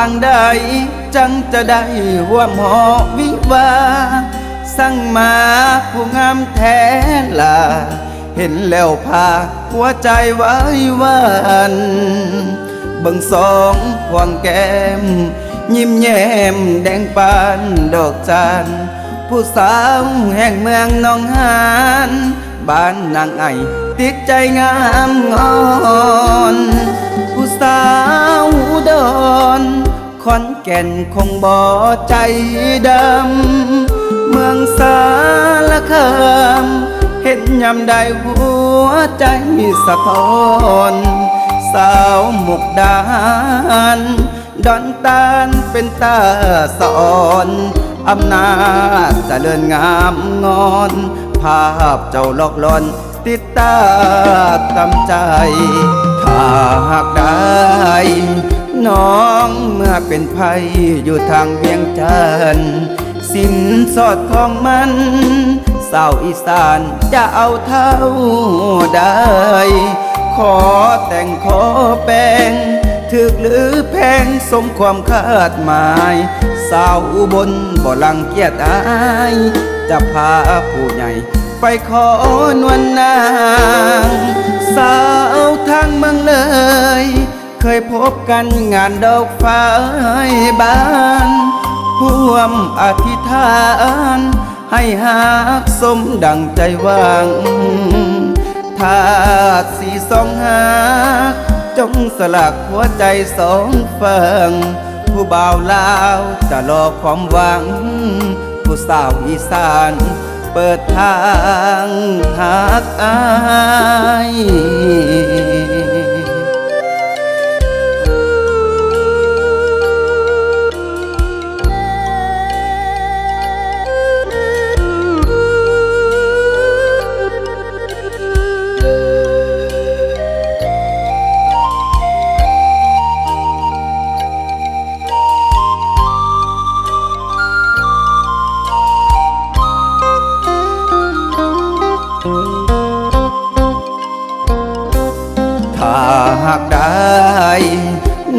างใด จังจะได้ห่วมหอวิวา สั่งมาผู้งามแท้ล่ะเห็นแล้วพาหัวใจไว้วันบิ่งสองพวงแก้ม ยิ้มแย้มแดงปานดอกจันผู้สาวแห่งเมืองนองหานบ้านนางไอติดใจงามงอน ผู้สาว ดอนขอนแก่นคงบ่ใจดำ เมืองสารคามเห็นยำได้หัวใจสะท้อนสาวหมกดาหารดอนตาลเป็นตาสอนอำนาจเจริญงามงอน ภาพเจ้าลอกลอน ติดตาตำใจ ถ้าหากได้ น้องเมื่อเป็นภัยอยู่ทางเวียงจันทน์สินสอดทองมันสาวอีสานจะเอาเท่าใดขอแต่งขอแปลงถึกหรือแพงสมความคาดหมาย สาวอุบลบ่ลังเกียจอายจะพาผู้ใหญ่ไปขอนวลนาง สาวทางเมืองเลย เคยพบกันงานดอกฟ้าบานห่วมอธิษฐาน ให้หักสมดังใจหวังถ้าสีสองหากจงสลักหัวใจสองฝั่งผู้บ่าวลาวจะรอความหวัง ผู้สาวอีสานเปิดทางหักอาย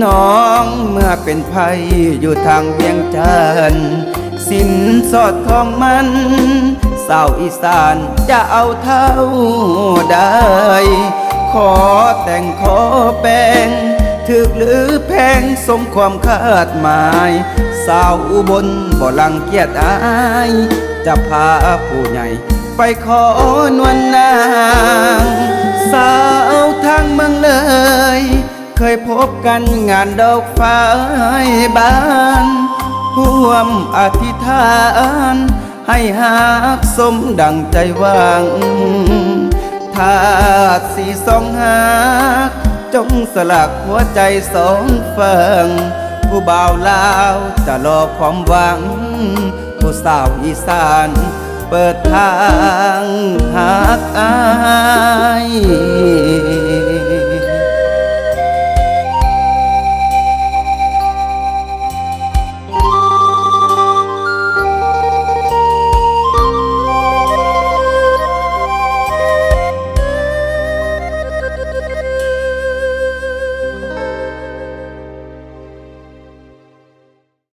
น้องเมื่อเป็นภัยอยู่ทางเวียงจันทน์สินสอดทองมันสาวอีสานจะเอาเท่าใดขอแต่งขอแปลงถึกหรือแพงสมความคาดหมาย สาวอุบลบ่ลังเกียจอาย จะพาผู้ใหญ่ไปขอนวลนาง กันงานดอกฟ้าบานห่วมอธิษฐาน ให้หักสมดังใจหวังถ้าสีสองหากจงสลักหัวใจสองฝั่งผู้บ่าวลาวจะรอความหวัง ผู้สาวอีสานเปิดทางหักอาย